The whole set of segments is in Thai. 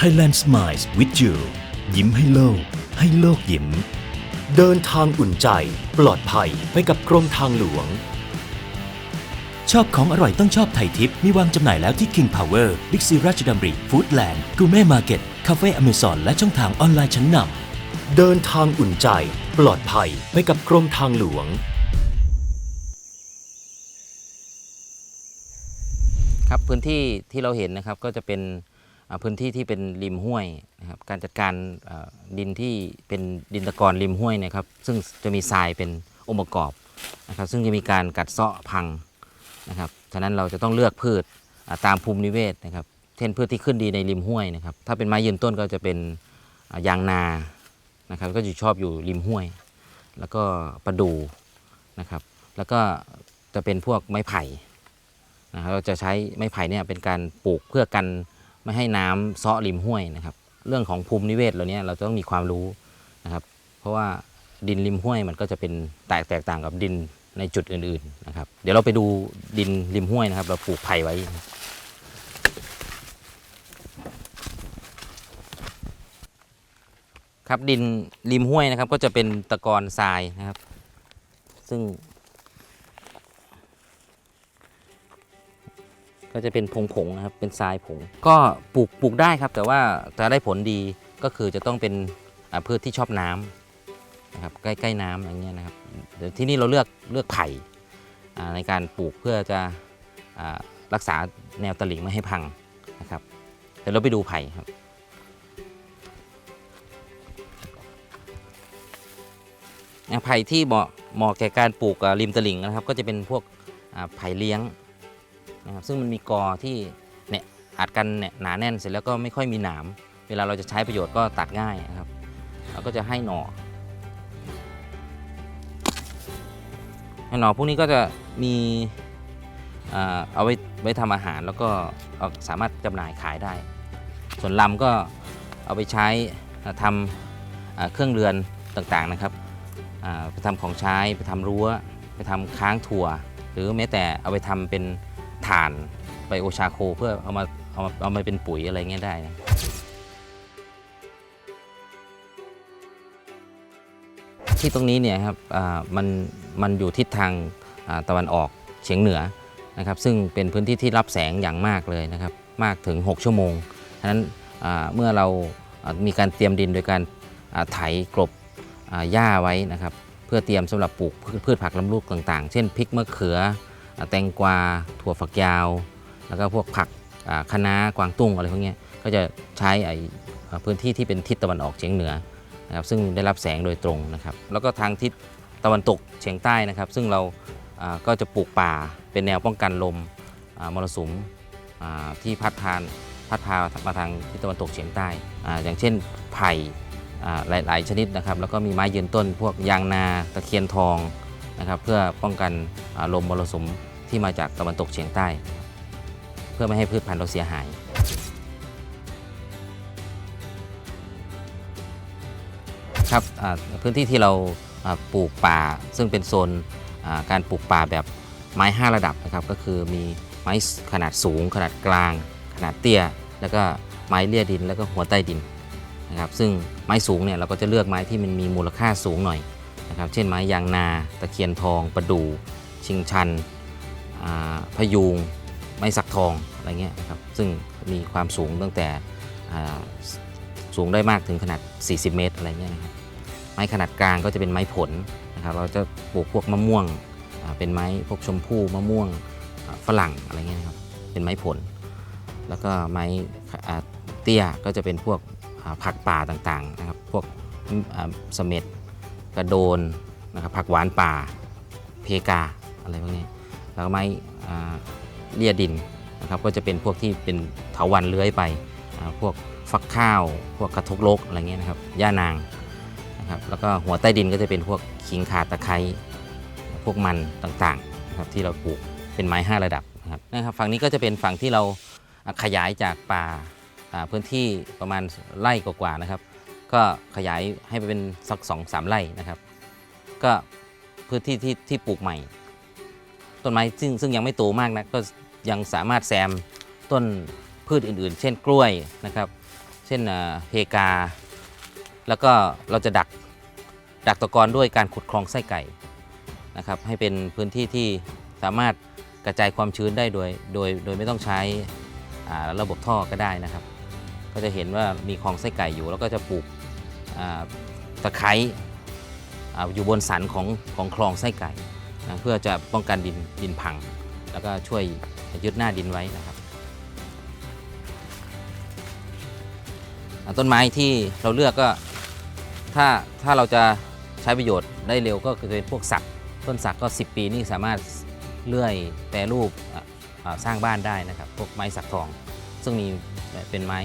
Thailand Smiles with you ยิ้มให้โลก ให้โลกยิ้ม เดินทางอุ่นใจ ปลอดภัยไปกับกรมทางหลวง ชอบของอร่อยต้องชอบไทยทิป มีวางจำหน่ายแล้วที่ King Power Big C ราชดำริ Foodland กูเม่มาร์เก็ตคาเฟ่อเมซอนและช่องทางออนไลน์ชั้นนำเดินทางอุ่นใจ ปลอดภัยไปกับกรมทางหลวง ครับพื้นที่ที่เราเห็นนะครับก็จะเป็น พื้นที่ที่เป็นริมห้วยนะครับการจัดการดินที่เป็นดินตะกอนริมห้วยเนะครับซึ่งจะมีทรายเป็นองค์ประกอบนะครับซึ่งจะมีการกัดเซาะพังนะครับฉะนั้นเราจะต้องเลือกพืชตามภูมินิเวศนะครับเช่นพืชที่ขึ้นดีในริมห้วยนะครับถ้าเป็นไม้ยืนต้นก็จะเป็นยางนานะครับก็จะชอบอยู่ริมห้วย แล้วก็ประดูนะครับแล้วก็จะเป็นพวกไม้ไผ่นะครับเราจะใช้ไม้ไผ่เนี่ยเป็นการปลูกเพื่อกัน ไม่ให้น้ำเซาะริมห้วยนะครับ เรื่องของภูมินิเวศเหล่านี้เราต้องมีความรู้นะครับ เพราะว่าดินริมห้วยมันก็จะเป็นแตกแตกต่างกับดินในจุดอื่นๆนะครับ เดี๋ยวเราไปดูดินริมห้วยนะครับ เราปลูกไผ่ไว้ ครับดินริมห้วยนะครับก็จะเป็นตะกอนทรายนะครับ ซึ่ง ก็จะเป็นผงผงนะครับเป็นทรายผง ก็ปลูกปลูกได้ครับ แต่ว่าจะได้ผลดีก็คือจะต้องเป็นพืชที่ชอบน้ำนะครับใกล้ๆน้ำอย่างเงี้ยนะครับที่นี่เราเลือกเลือกไผ่ในการปลูกเพื่อจะรักษาแนวตลิ่งไม่ให้พังนะครับเดี๋ยวเราไปดูไผ่ครับไผ่ที่เหมาะเหมาะแก่การปลูกริมตลิ่งนะครับ ก็จะเป็นพวกไผ่เลี้ยง นะครับซึ่งมันมีกอที่เนี่ยอัดกันเนี่ยหนาแน่นเสร็จแล้วก็ไม่ค่อยมีหนาม เวลาเราจะใช้ประโยชน์ก็ตัดง่ายนะครับเราก็จะให้หน่อให้หน่อพวกนี้ก็จะมีเอาไว้ไว้ทำอาหารแล้วก็าสามารถจำหน่ายขายได้ ส่วนลำก็เอาไปใช้ทำเครื่องเรือนต่างๆนะครับไปทำของใช้ไปทำรั้ว ไปทำค้างถั่ว หรือแม้แต่เอาไปทำเป็น ถ่านไบโอชาโคเพื่อเอามาเอามาเอามาเป็นปุ๋ยอะไรเงี้ยได้นะที่ตรงนี้เนี่ยครับมันมันอยู่ทิศทางาตะวันออกเฉียงเหนือนะครับซึ่งเป็นพื้นที่ที่รับแสงอย่างมากเลยนะครับมากถึง 6 ชั่วโมงฉะนั้นเมื่อเรามีการเตรียมดินโดยการไถกลบหญ้าไว้นะครับเพื่อเตรียมสำหรับปลูกพืชผักลำลูกต่างๆ เช่นพริกมะเขือ แตงกวาถั่วฝักยาว แล้วก็พวกผักคะน้ากวางตุ้งอะไรพวกนี้ก็จะใช้ไอพื้นที่ที่เป็นทิศตะวันออกเฉียงเหนือนะครับซึ่งได้รับแสงโดยตรงนะครับ แล้วก็ทางทิศตะวันตกเฉียงใต้นะครับ ซึ่งเราก็จะปลูกป่าเป็นแนวป้องกันลมมรสุมที่พัดพานพัดพามาทางทิศตะวันตกเฉียงใต้ออย่างเช่นไผ่หลาย ๆ ชนิดนะครับ แล้วก็มีไม้ยืนต้น พวกยางนาตะเคียนทอง นะครับเพื่อป้องกันลมมรสุมที่มาจากตะวันตกเฉียงใต้ เพื่อไม่ให้พืชพันธุ์เราเสียหาย ครับพื้นที่ที่เราปลูกป่า ซึ่งเป็นโซนการปลูกป่าแบบไม้ 5 ระดับนะครับก็คือมีไม้ขนาดสูง ขนาดกลาง ขนาดเตี้ย แล้วก็ไม้เลี่ยดินแล้วก็หัวใต้ดินนะครับซึ่งไม้สูงเนี่ยเราก็จะเลือกไม้ที่มันมีมูลค่าสูงหน่อย นะครับเช่นไม้ยางนา ตะเคียนทอง ประดู่ชิงชันพยูงไม้สักทองอะไรเงี้ยนะครับซึ่งมีความสูงตั้งแต่สูงได้มากถึงขนาด 40 เมตรอะไรเงี้ยนะครับไม้ขนาดกลางก็จะเป็นไม้ผลนะครับเราจะปลูกพวกมะม่วงเป็นไม้พวกชมพู่มะม่วงฝรั่งอะไรเงี้ยครับเป็นไม้ผล แล้วก็ไม้เตี้ยก็จะเป็นพวกผักป่าต่างๆนะครับพวกเสม็ด กระโดนนะครับผักหวานป่า เพกาอะไรพวกนี้แล้วก็ไม้เลียดินนะครับก็จะเป็นพวกที่เป็นเถาวันเลื้อยไป พวกฟักข้าว พวกกระทกลกอะไรเงี้ยนะครับหญ้านางนะครับแล้วก็หัวใต้ดินก็จะเป็นพวกขิงขาตะไคร้พวกมันต่างๆนะครับที่เราปลูกเป็นไม้ 5 ระดับนะครับนะครับฝั่งนี้ก็จะเป็นฝั่งที่เราขยายจากป่าอ่าพื้นที่ประมาณไร่กว่าๆนะครับ ก็ขยายให้ไปเป็นสักสองสามไร่นะครับ ก็พื้นที่ที่ที่ปลูกใหม่ ต้นไม้ซึ่งซึ่งยังไม่โตมากนะก็ยังสามารถแซมต้นพืชอื่นๆ เช่นกล้วยนะครับ เช่นอ่าเพกา แล้วก็เราจะดักดักตะกอนด้วยการขุดคลองไส้ไก่นะครับให้เป็นพื้นที่ที่สามารถกระจายความชื้นได้โดยโดยโดยไม่ต้องใช้ระบบท่อก็ได้นะครับ ก็จะเห็นว่ามีคลองไส้ไก่อยู่ แล้วก็จะปลูกตะไคร้อยู่บนสันของของคลองไส้ไก่นะเพื่อจะป้องกันดินดินพัง แล้วก็ช่วยยึดหน้าดินไว้นะครับต้นไม้ที่เราเลือกก็ถ้าถ้าเราจะใช้ประโยชน์ได้เร็วก็คือเป็นพวกสักต้นสักก็ 10 ปีนี่สามารถเลื่อยแปรรูปสร้างบ้านได้นะครับ พวกไม้สักทอง ซึ่งมีเป็นไม้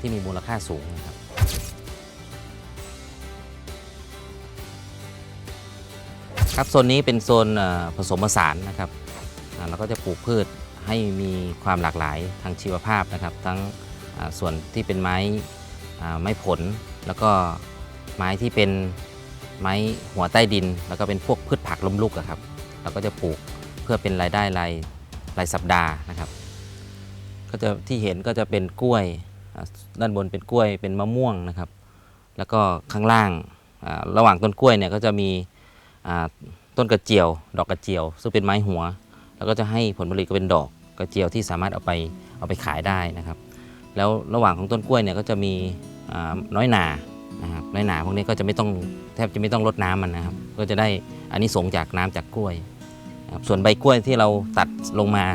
ที่มีมูลค่าสูงนะครับครับโซนนี้เป็นโซนผสมผสานนะครับเราก็จะปลูกพืชให้มีความหลากหลายทางชีวภาพนะครับ ทั้งส่วนที่เป็นไม้ไม้ผล แล้วก็ไม้ที่เป็นไม้หัวใต้ดิน แล้วก็เป็นพวกพืชผักล้มลุกอะครับเราก็จะปลูกเพื่อเป็นรายได้รายรายสัปดาห์นะครับ ก็จะที่เห็นก็จะเป็นกล้วย ด้านบนเป็นกล้วยเป็นมะม่วงนะครับ แล้วก็ข้างล่างระหว่างต้นกล้วยเนี่ยก็จะมีต้นกระเจียว ดอกกระเจียว ซึ่งเป็นไม้หัว แล้วก็จะให้ผลผลิตก็เป็นดอกกระเจียวที่สามารถเอาไปเอาไปขายได้นะครับ แล้วระหว่างของต้นกล้วยเนี่ยก็จะมีน้อยหนานะครับน้อยหนาพวกนี้ก็จะไม่ต้องแทบจะไม่ต้องรดน้ำมันนะครับ ก็จะได้อันนี้สงจากน้ำจากกล้วยส่วนใบกล้วยที่เราตัดลงมา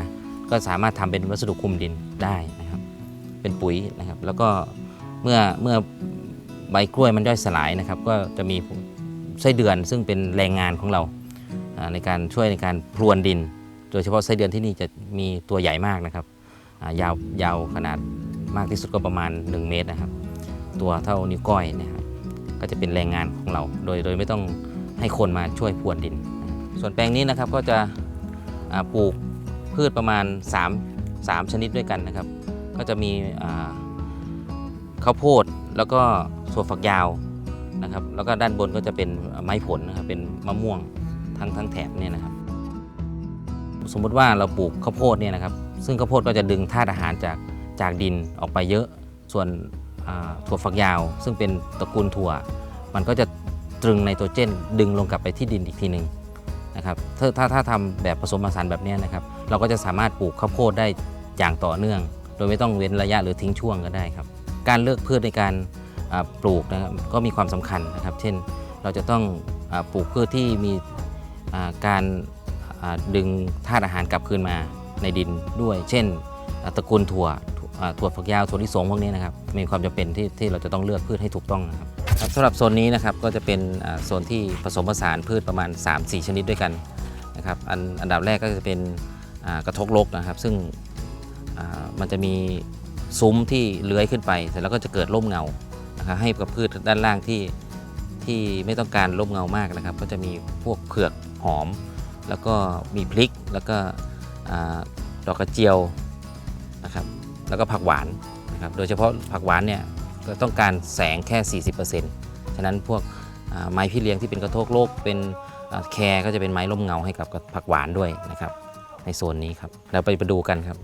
ก็สามารถทำเป็นวัสดุคุมดินได้นะครับ เป็นปุ๋ยนะครับ แล้วก็เมื่อเมื่อใบกล้วยมันย่อยสลายนะครับ ก็จะมีไส้เดือนซึ่งเป็นแรงงานของเราในการช่วยในการพรวนดิน โดยเฉพาะไส้เดือนที่นี่จะมีตัวใหญ่มากนะครับยาวยาวขนาดมากที่สุดก็ประมาณ 1 เมตรนะครับ ตัวเท่านิ้วก้อยนะครับก็จะเป็นแรงงานของเรา โดยโดยไม่ต้องให้คนมาช่วยพรวนดิน ส่วนแปลงนี้นะครับก็จะปลูกพืชประมาณ 3 3 ชนิดด้วยกันนะครับ ก็จะมีข้าวโพดแล้วก็ถั่วฝักยาวนะครับแล้วก็ด้านบนก็จะเป็นไม้ผลนะครับเป็นมะม่วงทั้งทั้งแถบเนี่ยนะครับ สมมุติว่าเราปลูกข้าวโพดเนี่ยนะครับ ซึ่งข้าวโพดก็จะดึงธาตุอาหารจากจากดินออกไปเยอะส่วนถั่วฝักยาว ซึ่งเป็นตระกูลถั่ว มันก็จะตรึงไนโตรเจน ดึงลงกลับไปที่ดินอีกทีหนึ่งนะครับถ้าถ้าถ้าทำแบบผสมผสานแบบนี้นะครับ เราก็จะสามารถปลูกข้าวโพดได้อย่างต่อเนื่อง ดยไม่ต้องเว้นระยะหรือทิ้งช่วงก็ได้ครับ การเลือกพืชในการปลูกนะครับก็มีความสำคัญนะครับ เช่น เราจะต้องอปลูกพืชที่มีการดึงธาตุอาหารกลับคืนมาในดินด้วย เช่นตระกูลถั่วถั่วฝักยาวถั่วลิสงพวกนี้นะครับมีความจำเป็นที่ที่เราจะต้องเลือกพืชให้ถูกต้องนะครับสำหรับโซนนี้นะครับก็จะเป็นโซนที่ผสมผสานพืชประมาณ 3-4 ชนิดด้วยกันนะครับอันอันดับแรกก็จะเป็นกระทกลกนะครับ ซึ่ง มันจะมีซุ้มที่เลื้อยขึ้นไปเสร็จแล้วก็จะเกิดร่มเงานะครับให้กับพืชด้านล่างที่ที่ไม่ต้องการร่มเงามากนะครับ ก็จะมีพวกเผือกหอม แล้วก็มีพริกแล้วก็ดอกกระเจียวนะครับแล้วก็ผักหวานนะครับโดยเฉพาะผักหวานเนี่ยก็ต้องการแสงแค่ 40%ฉะนั้นพวกไม้พี่เลี้ยงที่เป็นกระโทกโลกเป็นแคร์ก็จะเป็นไม้ร่มเงาให้กับผักหวานด้วยนะครับในโซนนี้ครับแล้วไปไปดูกันครับ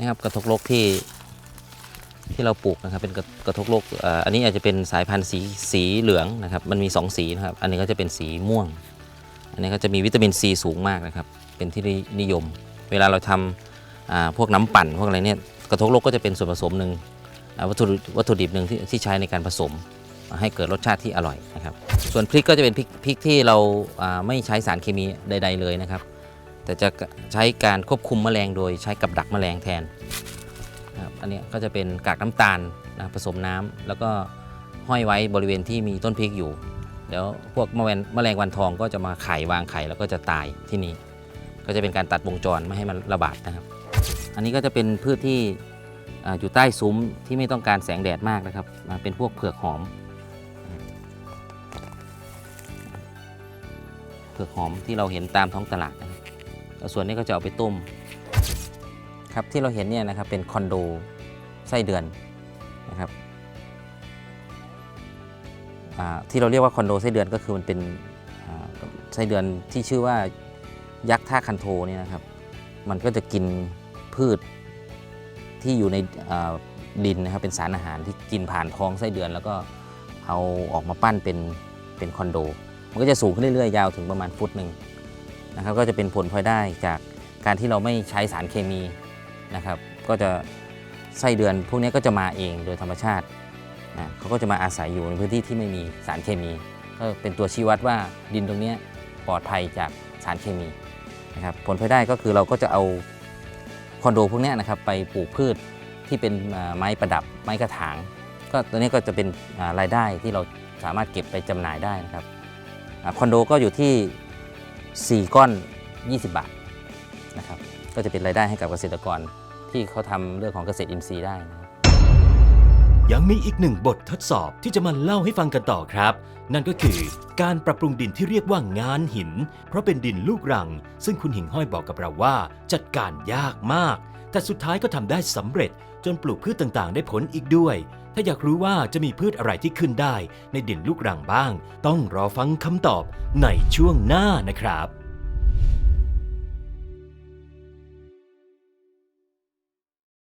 นะครับกระทกโลกที่ที่เราปลูกนะครับเป็นกระกระทกโลกอ,อันนี้อาจจะเป็นสายพันธุ์สีสีเหลืองนะครับมันมี 2 สีนะครับอันนี้ก็จะเป็นสีม่วง อันนี้ก็จะมีวิตามินซีสูงมากนะครับเป็นที่นิยม เวลาเราทำพวกน้ำปั่นพวกอะไรเนี่ยกระทกโลกก็จะเป็นส่วนผสมหนึ่งวัตถุวัตถุดิบหนึ่งที่ที่ใช้ในการผสมให้เกิดรสชาติที่อร่อยนะครับ ส่วนพริกก็จะเป็นพริกพริกที่เราไม่ใช้สารเคมีใด ๆเลยนะครับ แต่จะใช้การควบคุมแมลงโดยใช้กับดักแมลงแทนนะครับอันนี้ก็จะเป็นกากน้ำตาลนะผสมน้ำแล้วก็ห้อยไว้บริเวณที่มีต้นพริกอยู่เดี๋ยวพวกแมลงวันทองก็จะมาไข่วางไข่แล้วก็จะตายที่นี่ ก็จะเป็นการตัดวงจรไม่ให้มันระบาดนะครับ อันนี้ก็จะเป็นพืชที่อยู่ใต้ซุ้มที่ไม่ต้องการแสงแดดมากนะครับ เป็นพวกเผือกหอม เผือกหอมที่เราเห็นตามท้องตลาดนะครับ ส่วนนี้ก็จะเอาไปต้มครับที่เราเห็นเนี่ยนะครับเป็นคอนโดไส้เดือนนะครับที่เราเรียกว่าคอนโดไส้เดือนก็คือมันเป็นไส้เดือนที่ชื่อว่ายักษ์ท่าคันโทเนี่ยนะครับ มันก็จะกินพืชที่อยู่ในดินนะครับเป็นสารอาหารที่กินผ่านท้องไส้เดือน แล้วก็เอาออกมาปั้นเป็นเป็นคอนโด มันก็จะสูงขึ้นเรื่อยๆ ยาวถึงประมาณฟุตหนึ่ง นะครับก็จะเป็นผลพลอยได้จากการที่เราไม่ใช้สารเคมีนะครับ ก็จะไส้เดือนพวกนี้ก็จะมาเองโดยธรรมชาตินะเขาก็จะมาอาศัยอยู่ในพื้นที่ที่ไม่มีสารเคมีก็เป็นตัวชี้วัดว่าดินตรงนี้ปลอดภัยจากสารเคมีนะครับผลพลอยได้ก็คือเราก็จะเอาคอนโดพวกนี้นะครับไปปลูกพืชที่เป็นไม้ประดับไม้กระถาง ก็ตัวนี้ก็จะเป็นรายได้ที่เราสามารถเก็บไปจำหน่ายได้นะครับคอนโดก็อยู่ที่ 4 ก้อน 20 บาทนะครับก็จะเป็นรายได้ให้กับเกษตรกรที่เขาทำเรื่องของเกษตรอินทรีย์ได้นะ ยังมีอีกหนึ่งบททดสอบที่จะมาเล่าให้ฟังกันต่อครับ นั่นก็คือการปรับปรุงดินที่เรียกว่างานหิน เพราะเป็นดินลูกรัง ซึ่งคุณหิ่งห้อยบอกกับเราว่า จัดการยากมาก แต่สุดท้ายก็ทำได้สำเร็จ จนปลูกพืชต่างๆ ได้ผลอีกด้วย ถ้าอยากรู้ว่าจะมีพืชอะไรที่ขึ้นได้ ในดินลูกรังบ้าง ต้องรอฟังคำตอบในช่วงหน้านะครับ